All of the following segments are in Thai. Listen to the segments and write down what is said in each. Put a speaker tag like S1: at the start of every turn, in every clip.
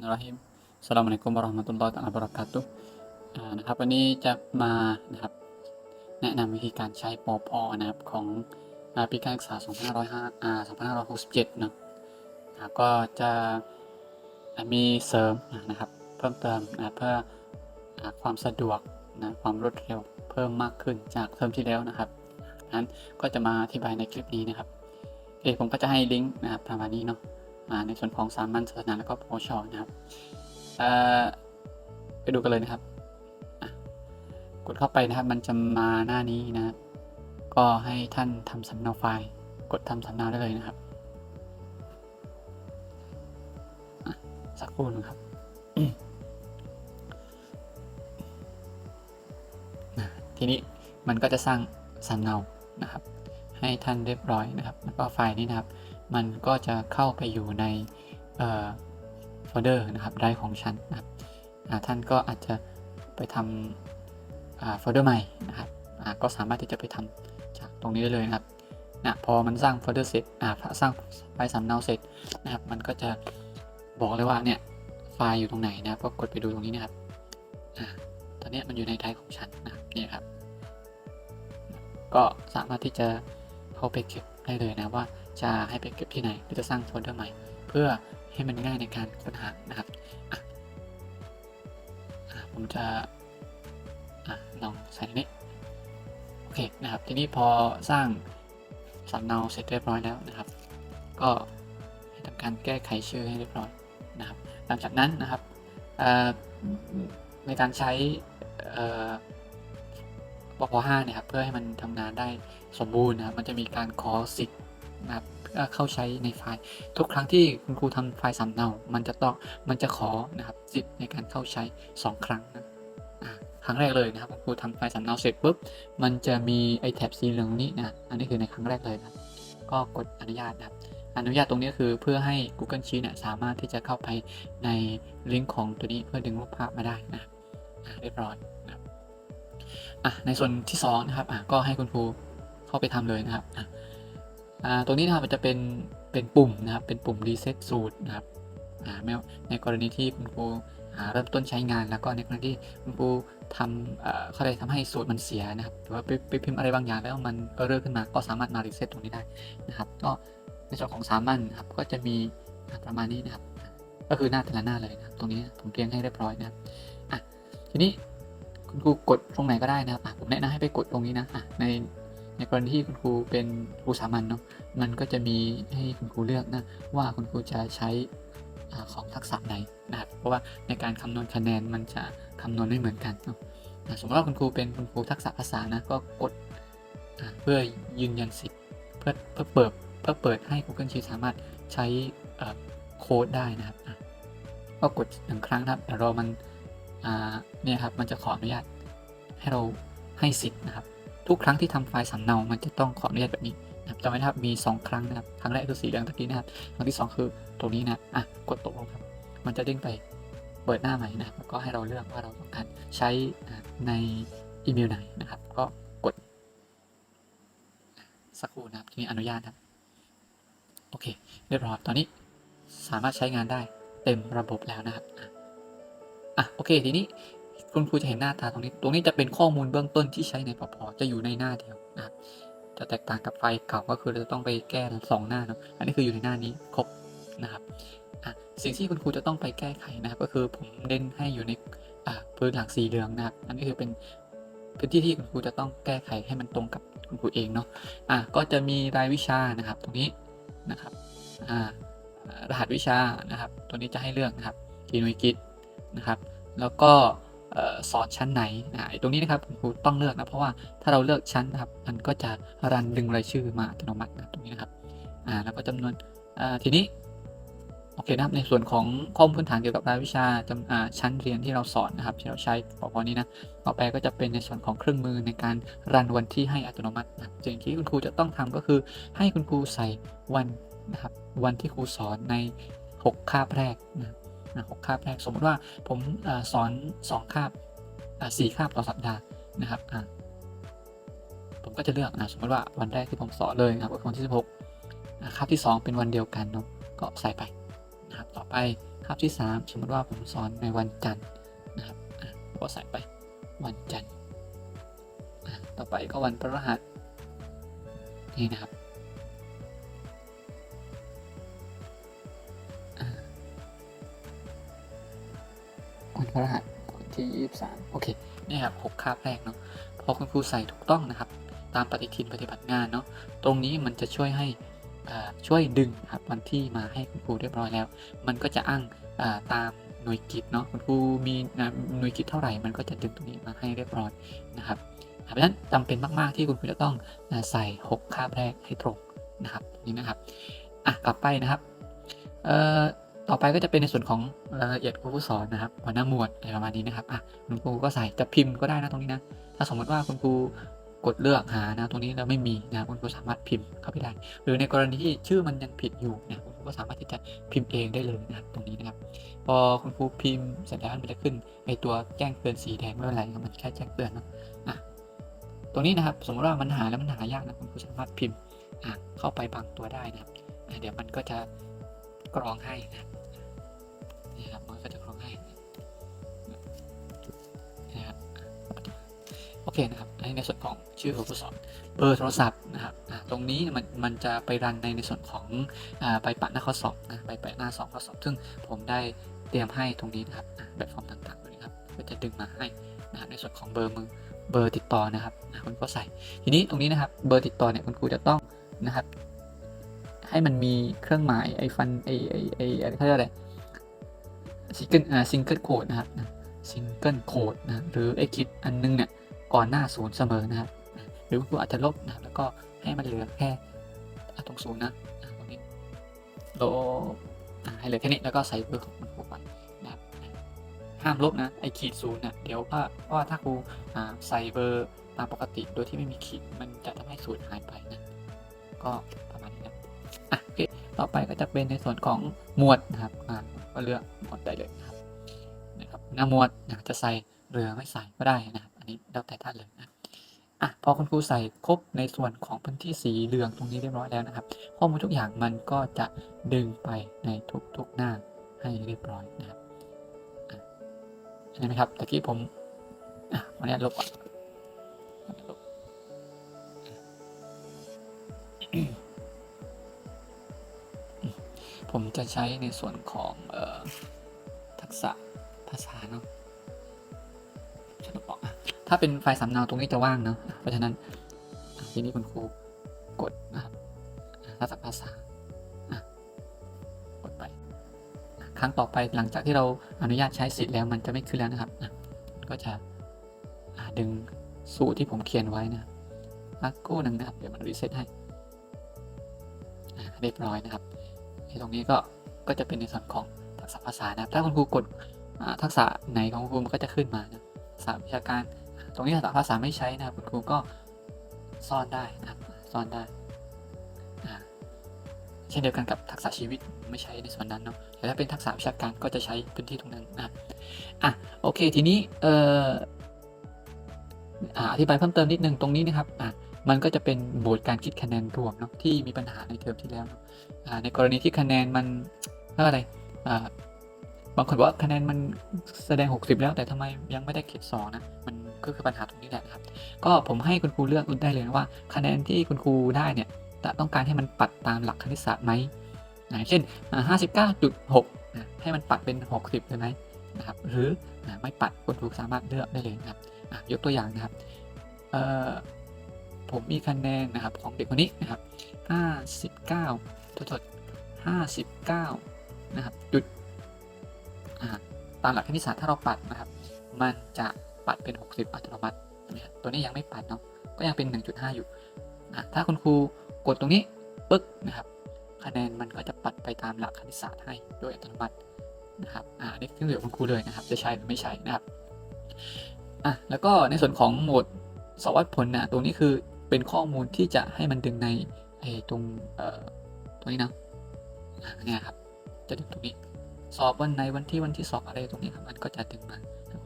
S1: Bismillahirrahmanirrahim Assalamualaikum warahmatullahi wabarakatuh อ่านะครับวันนี้จะมานะครับแนะนำวิธีการใช้ปอพอนะครับของปีการศึกษา 2505อ่า2567นอะอ่าก็จะมีเสริมนะครับเพิ่มเติมนะเพื่อความสะดวกนะความรวดเร็วเพิ่มมากขึ้นจากเทอมที่แล้วนะครับนั้นก็จะมาอธิบายในคลิปนี้นะครับโอเคผมก็จะให้ลิงก์นะครับประมาณนี้เนาะ ในส่วนของสามัญศาสนาแล้วก็ปวชนะครับไปดูกันเลยนะครับกดเข้าไปนะครับ มันจะมาหน้านี้นะครับก็ให้ท่านทำสำเนาไฟล์ กดทำสำเนาได้เลยนะครับสักครู่นึงครับทีนี้มันก็จะสร้างสำเนานะครับ ให้ท่านเรียบร้อยนะครับ แล้วก็ไฟล์นี้นะครับ มันก็จะเข้าไปอยู่ในโฟลเดอร์นะครับไดรฟ์ของฉันนะครับท่านก็อาจจะไปทำโฟลเดอร์ใหม่นะครับก็สามารถที่จะไปทำจากตรงนี้ได้เลยนะครับนะพอมันสร้างโฟลเดอร์เสร็จสร้างไฟล์สำเนาเสร็จนะครับ มันก็จะบอกเลยว่าเนี่ยไฟล์อยู่ตรงไหนนะครับก็กดไปดูตรงนี้นะครับอตอนนี้มันอยู่ในไดรฟ์ของฉันนะครับเนี่ยครับ ก็สามารถที่จะเข้าไปเก็บได้เลยนะว่า จะให้ไปเก็บที่ไหนหรือจะสร้างโฟลเดอร์ใหม่ เพื่อให้มันง่ายในการค้นหานะครับผมจะอะลองใส่นี้โอเคนะครับทีนี้พอสร้างสำเนาเสร็จเรียบร้อยแล้วนะครับ ก็ให้ทำการแก้ไขชื่อให้เรียบร้อยนะครับ หลังจากนั้นนะครับในการใช้เอ่อปพ5เนี่ยครับเพื่อให้มันทำงานได้สมบูรณ์นะครับมันจะมีการขอสิทธิ์ นะครับเข้าใช้ในไฟล์ ทุกครั้งที่คุณครูทำไฟล์สำเนา มันจะต้องมันจะขอนะครับสิทธิ์ในการเข้าใช้ 2 ครั้งนะครั้งแรกเลยนะครับคุณครูทำไฟล์สำเนาเสร็จปุ๊บมันจะมีไอแท็บสีเหลืองนี้นะอันนี้คือในครั้งแรกเลยนะก็กดอนุญาตนะครับอนุญาตตรงนี้คือเพื่อให้ Google Sheet เนี่ยสามารถที่จะเข้าไปในลิงก์ของตัวนี้เพื่อดึงรูปภาพมาได้นะเรียบร้อยนะครับในส่วนที่สองนะครับก็ให้คุณครูเข้าไปทำเลยนะครับ ตรงนี้นะครับมันจะเป็นเป็นปุ่มนะครับ เป็นปุ่ม reset สูตรนะครับอ่าไม่ในกรณีที่คุณครูเริ่มต้นใช้งานแล้วก็ในกรณีที่คุณครูทำเขาเลยทำให้สูตรมันเสียนะครับหรือว่าไปไปพิมพ์อะไรบางอย่างแล้วมันเออร์ขึ้นมาก็สามารถมา reset ตตรงนี้ได้นะครับ ก็ในส่วนของสามัญครับก็จะมีประมาณนี้นะครับ ก็คือหน้าแต่ละหน้าเลยนะครับ ตรงนี้ผมเรียงให้เรียบร้อยนะครับอะทีนี้คุณครูกดตรงไหนก็ได้นะครับผมแนะนำให้ไปกดตรงนี้นะะใน ในกรณีที่คุณครูเป็นครูสามัญเนาะมันก็จะมีให้คุณครูเลือกนะว่าคุณครูจะใช้ของทักษะไหนนะครับเพราะว่าในการคำนวณคะแนนมันจะคำนวณไม่เหมือนกันเนาะสมมติว่าคุณครูเป็นคุณครูทักษะภาษานะก็กดเพื่อยืนยันสิทธิ์เพื่อเพื่อเปิดเพื่อเปิดให้ Google Sheet สามารถใช้โค้ดได้นะครับก็กดหนึ่งครั้งนะครับเดี๋ยวรอมันเนี่ยครับมันจะขออนุญาตให้เราให้สิทธิ์นะครับ ทุกครั้งที่ทำไฟล์สำเนา มันจะต้องขออนุญาตแบบนี้นะครับจำไว้นะครับ มี 2 ครั้งนะครับ ครั้งแรกคือสีเหลืองตะกี้นะครับ ครั้งที่ 2 คือตรงนี้นะ อะ กดตกลงครับ มันจะเด้งไปเปิดหน้าใหม่นะครับแล้วก็ให้เราเลือกว่าเราต้องการใช้ในอีเมลไหนนะครับ ก็กด สักครู่นะครับ ที่นี้อนุญาตครับ โอเค เรียบร้อย ตอนนี้สามารถใช้งานได้เต็มระบบแล้วนะครับอะอะโอเค ทีนี้ คุณครูจะเห็นหน้าตาตรงนี้ ตรงนี้จะเป็นข้อมูลเบื้องต้นที่ใช้ในปพจะอยู่ในหน้าเดียวนะครับจะแตกต่างกับไฟล์เก่าก็คือเราจะต้องไปแก้สองหน้าเนาะอันนี้คืออยู่ในหน้านี้ครบนะครับอะสิ่งที่คุณครูจะต้องไปแก้ไขนะครับ ก็คือผมเน้นให้อยู่ในอ่าพื้นหลังสีเหลืองนะครับ อันนี้คือเป็นพื้นที่ที่คุณครูจะต้องแก้ไขให้มันตรงกับคุณครูเองเนาะอะก็จะมีรายวิชานะครับ ตรงนี้นะครับอ่ารหัสวิชานะครับ ตัวนี้จะให้เลือกนะครับกีนุยกิจนะครับ แล้วก็ สอนชั้นไหนนะไอ้ตรงนี้นะครับคุณครูต้องเลือกนะเพราะว่าถ้าเราเลือกชั้นนะครับมันก็จะรันดึงรายชื่อมาอัตโนมัตินะตรงนี้นะครับอ่าแล้วก็จำนวนทีนี้โอเคนะครับในส่วนของข้อมูลพื้นฐานเกี่ยวกับรายวิชาจำชั้นเรียนที่เราสอนนะครับที่เราใช้ปพนี้นะต่อไปก็จะเป็นในส่วนของเครื่องมือในการรันวันที่ให้อัตโนมัตินะสิ่งที่คุณครูจะต้องทำก็คือ ให้คุณครูใส่วันนะครับวันที่ครูสอนใน 6 คาบแรกนะ หกคาบแรกสมมติว่าผมอสอนสองคาบสี่คาบต่อสัปดาห์นะครับผมก็จะเลือกนะสมมติว่าวันแรกที่ผมสอนเลยนะครับวันที่สิบหกคาบที่สองเป็นวันเดียวกันเนาะก็ใส่ไปนะครับต่อไปคาบที่ 3 สมมติว่าผมสอนในวันจันทร์นะครับก็ใส่ไปวันจันทร์ต่อไปก็วันพฤหัสนี่นะครับ วันพฤหัสวันที่ 23 โอเค นี่ครับหกคาบแรกเนาะ พอคุณครูใส่ถูกต้องนะครับ ตามปฏิทินปฏิบัติงานเนาะ ตรงนี้มันจะช่วยให้ช่วยดึงครับวันที่มาให้คุณครูเรียบร้อยแล้ว มันก็จะอ้างตามหน่วยกิจเนาะ คุณครูมีหน่วยกิจเท่าไหร่ มันก็จะดึงตรงนี้มาให้เรียบร้อยนะครับเพราะฉะนั้นจำเป็นมากๆที่คุณครูจะต้องใส่6คาบแรกให้ตรงนะครับนี่นะครับ อะกลับไปนะครับเอ่อ ต่อไปก็จะเป็นในส่วนของรายละเอียดครูผู้สอนนะครับหัวหน้าหมวดอะไรประมาณนี้นะครับอะคุณครูก็ใส่จะพิมพ์ก็ได้นะตรงนี้นะถ้าสมมติว่าคุณครูกดเลือกหานะตรงนี้เราไม่มีนะคุณครูสามารถพิมพ์เข้าไปได้ หรือในกรณีที่ชื่อมันยังผิดอยู่เนี่ยคุณครูก็สามารถที่จะพิมพ์เองได้เลยนะตรงนี้นะครับ พอคุณครูพิมพ์เสร็จแล้วมันจะขึ้นไอตัวแจ้งเตือนสีแดงไม่เป็นไรมันแค่แจ้งเตือนนะอะตรงนี้นะครับสมมติว่ามันหาแล้วมันหายากนะคุณครูสามารถพิมพ์อะเข้าไปบางตัวได้นะครับอะเดี๋ยวมันก็จะกรองให้นะ อเคนะครับอันนี้ในส่วนของชื่อของผู้สอนเบอร์โทรศัพท์นะครับตรงนี้มันมันจะไปรันในในส่วนของอ่าไปะหน้าข้อสอบนะไปแปะหน้าสองข้อสอบ ซึ่งผมได้เตรียมให้ตรงนี้นะครับแบบฟอร์มต่างๆนะครับก็จะดึงมาให้นะครับในส่วนของเบอร์มือเบอร์ติดต่อนะครับคุณก็ใส่ทีนี้ตรงนี้นะครับเบอร์ติดต่อเนี่ยคุณครูจะต้องนะครับ ให้มันมีเครื่องหมายไอฟันไอไอไออะไรเขาเรียกอะไรซิงเกิลอ่าซิงเกิลโคดนะครับซิงเกิลโคดนะหรือไอคิดอันนึงเนี่ย ก่อนหน้าศูนย์เสมอนะครับหรือคุณครูอาจจะลบนะแล้วก็ให้มันเหลือแค่ตรงศูนย์นะตรงนี้ลบให้เหลือแค่นี้แล้วก็ใส่เบอร์ของมันครูไปนะครับห้ามลบนะไอขีดศูนย์เนี่ยเดี๋ยวว่าเพราะว่าถ้าครูใส่เบอร์ตามปกติโดยที่ไม่มีขีดมันจะทำให้ศูนย์หายไปนะก็ประมาณนี้นะอะโอเคต่อไปก็จะเป็นในส่วนของหมวดนะครับอ่าก็เลือกหมวดได้เลยนะครับนะครับหน้าหมวดนะจะใส่หรือไม่ใส่ก็ได้นะครับ อันนี้แล้วแต่ท่านเลยนะอะพอคุณครูใส่ครบในส่วนของพื้นที่สีเหลืองตรงนี้เรียบร้อยแล้วนะครับ ข้อมูลทุกอย่างมันก็จะดึงไปในทุกๆหน้าให้เรียบร้อยนะครับเห็นไหมครับตะกี้ผมอะวันนี้ลบก่อนลบผมจะใช้ในส่วนของออทักษะภาษาเนาะ ถ้าเป็นไฟล์สำเนาตรงนี้จะว่างเนาะเพราะฉะนั้นทีนี้คุณครูกดนะครับทักษะภาษากดไป ครั้งต่อไปหลังจากที่เราอนุญาตใช้สิทธิ์แล้วมันจะไม่ขึ้นแล้วนะครับ ก็จะดึงสูตรที่ผมเขียนไว้นะพักกู้หนึ่งนะครับ เดี๋ยวมันรีเซ็ตให้เรียบร้อยนะครับไอตรงนี้ก็ก็จะเป็นในส่วนของทักษะภาษานะครับ ถ้าคุณครูกดทักษะไหนของคุณครูมันก็จะขึ้นมานะทักษะวิชาการ ตรงนี้ทักษะภาษาไม่ใช้นะครับคุณครูก็ซ่อนได้นะครับซ่อนได้เช่นเดียวกันกับทักษะชีวิตไม่ใช้ในส่วนนั้นเนาะแต่ถ้าเป็นทักษะวิชาการก็จะใช้พื้นที่ตรงนั้นนะอะโอเคทีนี้เอ่ออ่าอธิบายเพิ่มเติมนิดนึงตรงนี้นะครับอะมันก็จะเป็นโบทการคิดคะแนนรวมเนาะที่มีปัญหาในเทอมที่แล้วเนาะอ่าในกรณีที่คะแนนมันเรียกว่าอะไรอ่าบางคนบอกว่าคะแนนมันแสดง 60 แล้วแต่ทำไมยังไม่ได้เขตสองนะมัน ก็คือปัญหาตรงนี้แหละนะครับ ก็ผมให้คุณครูเลือกได้เลยนะว่า คะแนนที่คุณครูได้เนี่ยแต่ต้องการให้มันปัดตามหลักคณิตศาสตร์ไหมนะเช่นห้าสิบเก้าจุดหกให้มันปัดเป็นหกสิบเลยไหมนะครับ หรืออ่าไม่ปัดคุณครูสามารถเลือกได้เลยนะครับยกตัวอย่างนะครับผมมีคะแนนนะครับของเด็กคนนี้นะครับห้าสิบเก้าตัวทดห้าสิบเก้านะครับ จุดตามหลักคณิตศาสตร์ถ้าเราปัดนะครับ มันจะ ปัดเป็น 60 อัตโนมัตินไหมครับตัวนี้ยังไม่ปัดเนาะก็ยังเป็น 1.5 อยู่อะถ้าคุณครูกดตรงนี้ปึ๊กนะครับ คะแนนมันก็จะปัดไปตามหลักคณิตศาสตร์ให้โดยอัตโนมัตินะครับอ่านี่ขึ้นอยู่กับคุณครูเลยนะครับ จะใช้หรือไม่ใช้นะครับอะแล้วก็ในส่วนของโหมดสวัสดผลนะตรงนี้คือเป็นข้อมูลที่จะให้มันดึงในไอ้ตรงเอ่อตรงนี้นะอ่าเนี่ยครับจะดึงตรงนี้ สอบวันไหนวันที่วันที่สอบอะไรตรงนี้ครับมันก็จะดึงมา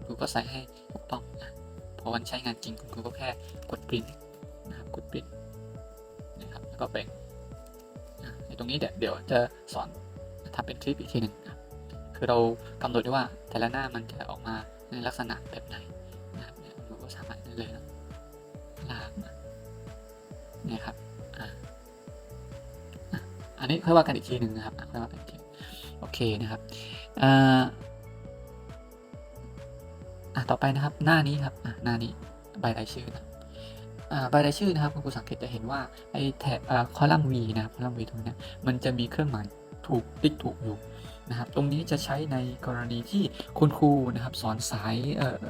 S1: ครูก็ใส่ให้ถูกต้องนะพอวันใช้งานจริงคุณครูก็แค่กดปริ้นนะครับกดปริ้นนะครับแล้วก็แบ่งอะในตรงนี้เดี๋ยวเดี๋ยวจะสอนทำเป็นคลิปอีกทีหนึ่งนะครับคือเรากำหนดได้ว่าแต่ละหน้ามันจะออกมาในลักษณะแบบไหนนะครับเราก็สามารถได้เลยนะลากเนี่ยครับอันนี้ค่อยว่ากันอีกทีหนึ่งนะครับค่อยว่ากันอีกทีโอเคนะครับ อะต่อไปนะครับหน้านี้ครับอะหน้านี้ใบรายชื่อนะครับอ่าใบรายชื่อนะครับคุณครูสังเกตจะเห็นว่าไอ้แถบอ่าคอลัมน์ V นะครับคอลัมน์ V ตรงเนี้ยมันจะมีเครื่องหมายถูกติ๊กถูกอยู่นะครับตรงนี้จะใช้ในกรณีที่คุณครูนะครับสอนสายเอ่อ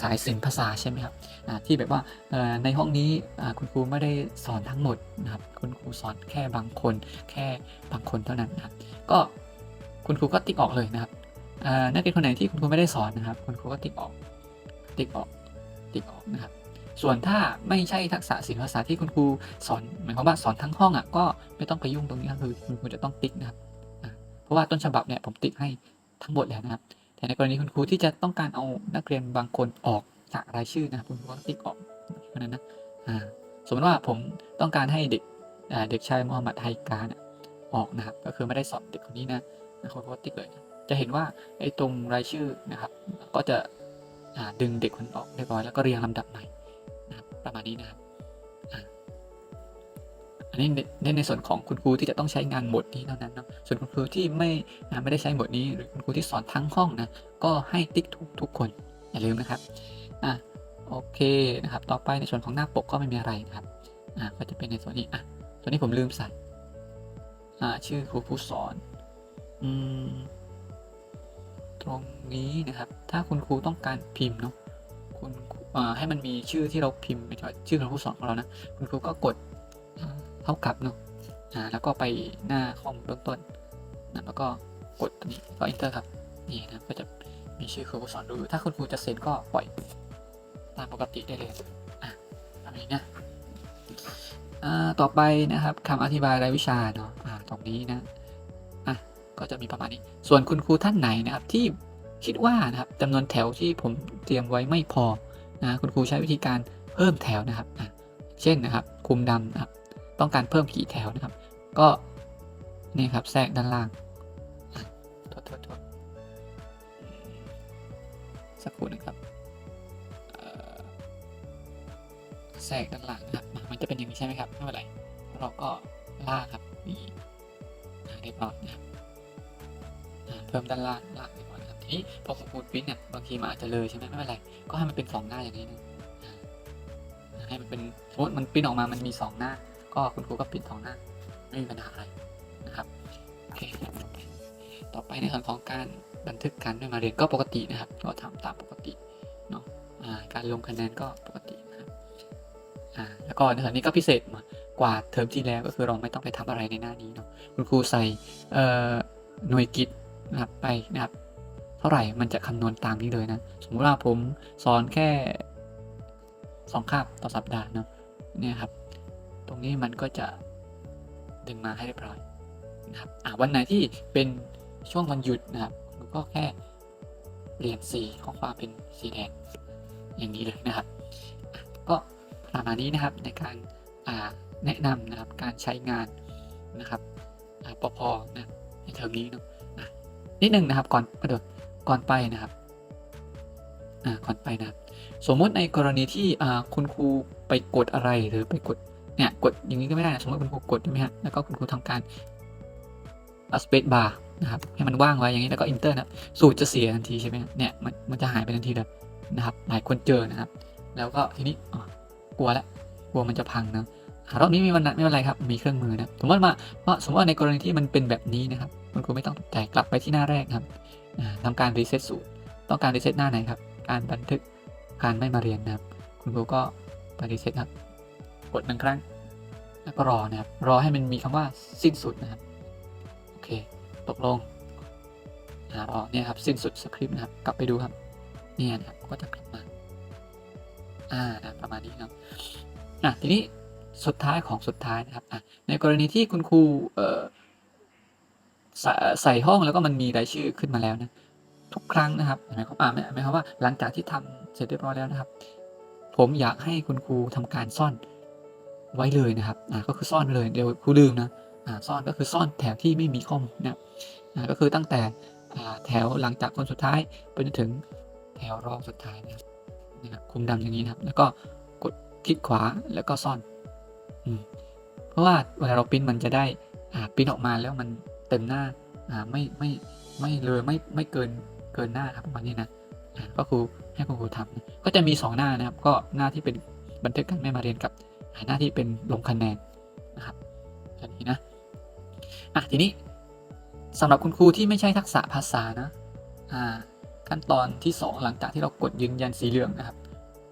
S1: สายศิลปภาษาใช่ไหมครับอ่าที่แบบว่าเอ่อในห้องนี้อ่าคุณครูไม่ได้สอนทั้งหมดนะครับคุณครูสอนแค่บางคน แค่บางคนเท่านั้นนะครับก็คุณครูก็ติ๊กออกเลยนะครับ นักเรียนคนไหนที่คุณครูไม่ได้สอนนะครับ คุณครูก็ติ๊กออก ติ๊กออก ติ๊กออกนะครับ ส่วนถ้าไม่ใช่ทักษะศิลปภาษาที่คุณครูสอนหมายความว่าสอนทั้งห้องอะก็ไม่ต้องไปยุ่งตรงนี้ก็คือคุณครูจะต้องติ๊กนะครับเพราะว่าต้นฉบับเนี่ยผมติ๊กให้ทั้งหมดแล้วนะครับ แต่ในกรณีคุณครูที่จะต้องการเอานักเรียนบางคนออกจากรายชื่อนะครับคุณครูก็ติ๊กออกเพราะนั้นนะอ่าสมมติว่าผมต้องการให้เด็กเด็กชายมูฮัมหมัดไฮการน่ะออกนะครับ ก็คือไม่ได้สอนเด็กคนนี้นะนะคุณครูก็ติ๊กเลยนะ จะเห็นว่าไอ้ตรงรายชื่อนะครับ ก็จะดึงเด็กคนออกเรียบร้อยแล้วก็เรียงลำดับใหม่นะครับประมาณนี้นะครับอันนี้ในในส่วนของคุณครูที่จะต้องใช้งานบทนี้เท่านั้นเนาะส่วนคุณครูที่ไม่ไม่ได้ใช้บทนี้หรือคุณครูที่สอนทั้งห้องนะก็ให้ติ๊กทุกทุกคนอย่าลืมนะครับอะโอเคนะครับ ต่อไปในส่วนของหน้าปกก็ไม่มีอะไรนะครับอ่าก็จะเป็นในส่วนนี้อะส่วนนี้ผมลืมใส่อ่าชื่อครูผู้สอนอืม ตรงนี้นะครับ ถ้าคุณครูต้องการพิมพ์เนาะคุณครูให้มันมีชื่อที่เราพิมพ์ไปชื่อของผู้สอนของเรานะ คุณครูก็กดเท่ากับเนาะอ่าแล้วก็ไปหน้าข้อมูลเบื้องต้นนะแล้วก็กดตรงนี้ก็ enter ครับนี่นะก็จะมีชื่อครูผู้สอนดู ถ้าคุณครูจะเซ็นก็ปล่อยตามปกติได้เลยอะแบบนี้นะต่อไปนะครับคำอธิบายรายวิชาเนาะอ่าตรงนี้นะ ก็จะมีประมาณนี้ ส่วนคุณครูท่านไหนนะครับที่คิดว่านะครับจำนวนแถวที่ผมเตรียมไว้ไม่พอนะคุณครูใช้วิธีการเพิ่มแถวนะครับ เช่นนะครับคุมดำนะครับต้องการเพิ่มกี่แถวนะครับ ก็นี่ครับแทรกด้านล่างอะโทษโทษโทษสักครู่นะครับแทรกด้านล่างนะครับ มันจะเป็นอย่างนี้ใช่ไหมครับไม่เป็นไรเราก็ลากครับนี่เรียบร้อยนะครับ เพิ่มด้านล่างล่างไปก่อนนะครับทีนี้พอคุณครูปริ้นเนี่ยบางทีมันอาจจะเลยใช่ไหมไม่เป็นไร ก็ให้มันเป็นสองหน้าอย่างนี้นะให้มันเป็นสมมติมันปิ้นออกมามันมีสองหน้า ก็คุณครูก็ปิ้นสองหน้า ไม่มีปัญหาอะไรนะครับโอเคต่อไปในส่วนของการบันทึกการด้วยมาเรียนก็ปกตินะครับ ก็ทำตามปกติเนาะการลงคะแนนก็ปกตินะครับอ่าแล้วก็ในส่วนนี้ก็พิเศษมากว่าเทอมที่แล้วก็คือเราไม่ต้องไปทำอะไรในหน้านี้เนาะคุณครูใส่เอ่อหน่วยกิจ นะครับไปนะครับเท่าไหร่มันจะคำนวณตามนี้เลยนะ สมมติว่าผมสอนแค่สองคาบต่อสัปดาห์เนาะเนี่ยครับ ตรงนี้มันก็จะดึงมาให้เรียบร้อยนะครับอ่าวันไหนที่เป็นช่วงวันหยุดนะครับก็แค่เปลี่ยนสีข้อความเป็นสีแดงอย่างนี้เลยนะครับ ก็ประมาณนี้นะครับในการาแนะนำนะครับการใช้งานนะครับอปพนะในเทอมนี้เนาะ นิดหนึ่งนะครับก่อนเดี๋ยวก่อนไปนะครับอ่าก่อนไปนะครับ สมมุติในกรณีที่อ่าคุณครูไปกดอะไรหรือไปกดเนี่ยกดอย่างนี้ก็ไม่ได้นะสมมติคุณครูกดใช่ไหมฮะแล้วก็คุณครูทำการสเปซบาร์นะครับให้มันว่างไว้อย่างนี้แล้วก็อินเตอร์นะสูตรจะเสียทันทีใช่ไหมฮะเนี่ยมันมันจะหายไปทันทีเลยนะครับ หลายคนเจอนะครับ แล้วก็ทีนี้อ๋อกลัวล้วกลัวมันจะพังนะรอบนี้มีวันนั้นไม่เป็นไรครับ มีเครื่องมือนะสมมติมาว่าสมมติว่าในกรณีที่มันเป็นแบบนี้นะครับ คุณครูไม่ต้องตกใจกลับไปที่หน้าแรกครับอ่าทำการรีเซ็ตสูตร ต้องการรีเซ็ตหน้าไหนครับ การบันทึกการไม่มาเรียนนะครับ คุณครูก็ไปรีเซ็ตครับ กดหนึ่งครั้ง แล้วก็รอนะครับ รอให้มันมีคำว่าสิ้นสุดนะครับ โอเค ตกลงรอเนี่ยครับ สิ้นสุดสคริปต์นะครับ กลับไปดูครับ เนี่ยนะครับ ก็จะกลับมา อ่านะประมาณนี้ครับ อะ ทีนี้สุดท้ายของสุดท้ายนะครับอะในกรณีที่คุณครู เอ่อ ใส่ห้องแล้วก็มันมีรายชื่อขึ้นมาแล้วนะทุกครั้งนะครับหมายความอ่าหมายหมความว่าหลังจากที่ทำเสร็จเรียบร้อยแล้วนะครับ ผมอยากให้คุณครูทำการซ่อนไว้เลยนะครับอ่าก็คือซ่อนเลยเดี๋ยวครูลืมนะอ่าซ่อนก็คือซ่อนแถวที่ไม่มีข้อมูลนะอ่าก็คือตั้งแต่อ่าแถวหลังจากคนสุดท้ายไปจนถึงแถวรองสุดท้ายนะครับนะครับคุมดำอย่างนี้นะครับ แล้วก็กดคลิกขวาแล้วก็ซ่อนอืมเพราะว่าเวลาเราปริ้นมันจะได้อ่าปริ้นออกมาแล้วมัน เต็มหน้าอ่าไม่ไม่ไม่เลยไม่ไม่เกินเกินหน้าครับประมาณนี้นะก็ครูให้คุณครูทำก็จะมีสองหน้านะครับ ก็หน้าที่เป็นบันทึกการไม่มาเรียนกับหน้าที่เป็นลงคะแนนนะครับอันนี้นะอะทีนี้สำหรับคุณครูที่ไม่ใช่ทักษะภาษานะอ่าขั้นตอนที่ 2 หลังจากที่เรากดยืนยันสีเหลืองนะครับ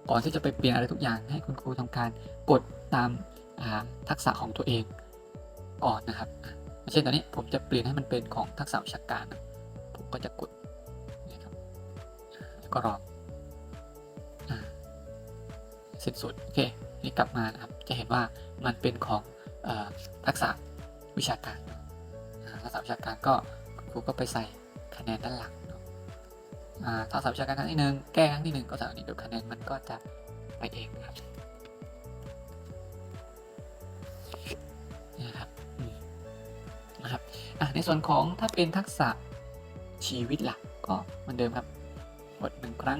S1: ก่อนที่จะไปเปลี่ยนอะไรทุกอย่างให้คุณครูทำการกดตามาทักษะของตัวเองก่อนนะครับ เช่นตอนนี้ผมจะเปลี่ยนให้มันเป็นของทักษะวิชาการ ผมก็จะกดนะครับแล้วก็รออ่าสิ้นสุดโอเคนี่กลับมานะครับ จะเห็นว่ามันเป็นของอทักษะวิชาการทักษะวิชาการก็ครูก็ไปใส่คะแนนด้านหลังทักษะวิชาการครั้งที่หนึ่งแก้ครั้งที่หนึ่งก็ส่อันนี้เดียวคะแนนมันก็จะไปเองนะครับ ในส่วนของถ้าเป็นทักษะชีวิตหลักก็เหมือนเดิมครับกดหนึ่งครั้ง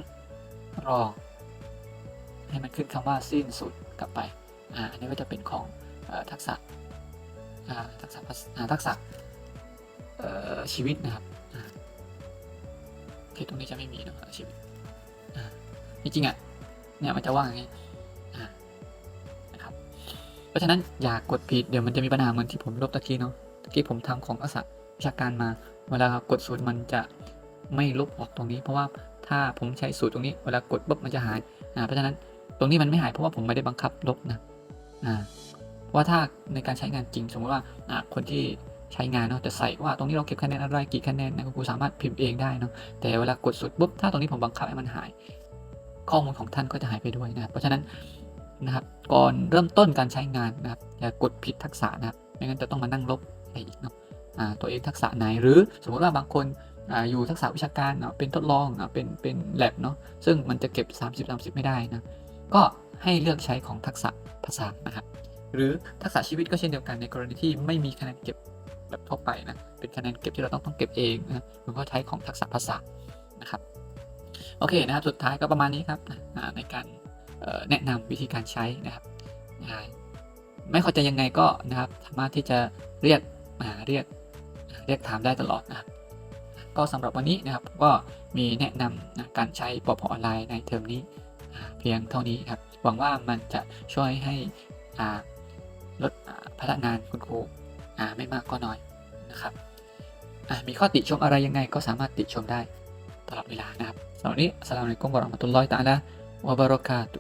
S1: รอ ให้มันขึ้นคำว่าสิ้นสุดกลับไปอ่าอันนี้ก็จะเป็นของอทักษะทักษะภาษอ่าทักษะชีวิตนะครับอ่าโอเคตรงนี้จะไม่มีเนะชีวิตจริงๆอะเนี่ยมันจะว่างอย่างนี้อ่านะครับ เพราะฉะนั้นอย่ากดผิดเดี๋ยวมันจะมีปัญหาเหมือนที่ผมลบตะกี้เนาะ ตะกี้ผมทำของทักษะวิชาการมา เวลากดสูตรมันจะไม่ลบออกตรงนี้ เพราะว่าถ้าผมใช้สูตรตรงนี้เวลากดปุ๊บมันจะหายอ่าเพราะฉะนั้นตรงนี้มันไม่หายเพราะว่าผมไม่ได้บังคับลบนะอ่าเพราะว่าถ้าในการใช้งานจริงสมมติว่าอ่าคนที่ใช้งานเนาะจะใส่ว่าตรงนี้เราเก็บคะแนนอะไรกี่คะแนนนะคุณครูสามารถพิมพ์เองได้เนาะแต่เวลากดสุดปุ๊บถ้าตรงนี้ผมบังคับให้มันหาย ข้อมูลของท่านก็จะหายไปด้วยนะเพราะฉะนั้นนะครับก่อนเริ่มต้นการใช้งานนะครับอย่ากดผิดทักษะนะครับไม่งั้นจะต้องมานั่งลบ ไรอีกเนาะตัวเองทักษะไหนหรือสมมติว่าบางคนออยู่ทักษะวิชาการเนาะเป็นทดลองเนาะเป็นเป็นแลบเนาะซึ่งมันจะเก็บ 30 30 ไม่ได้นะก็ให้เลือกใช้ของทักษะภาษานะครับหรือทักษะชีวิตก็เช่นเดียวกันในกรณีที่ไม่มีคะแนนเก็บแบบทั่วไปนะเป็นคะแนนเก็บที่เราต้องต้องเก็บเองนะคุณก็ใช้ของทักษะภาษานะครับโอเคนะครับสุดท้ายก็ประมาณนี้ครับในการแนะนำวิธีการใช้นะครับไม่เข้าใจยังไงก็นะครับสามารถที่จะเรียก เรียกเรียกถามได้ตลอดนะครับก็สำหรับวันนี้นะครับก็มีแนะนำนะการใช้ปพออนไลน์ในเทอมนี้เพียงเท่านี้ครับหวังว่ามันจะช่วยให้ลดพนักงานคุณครูไม่มากก็น้อยนะครับมีข้อติชมอะไรยังไงก็สามารถติชมได้ตลอดเวลานะครับสำหรับนี้สลามุอะลัยกุมวะเราะห์มตุลลอฮิตาลาวะบะเราะกาตุ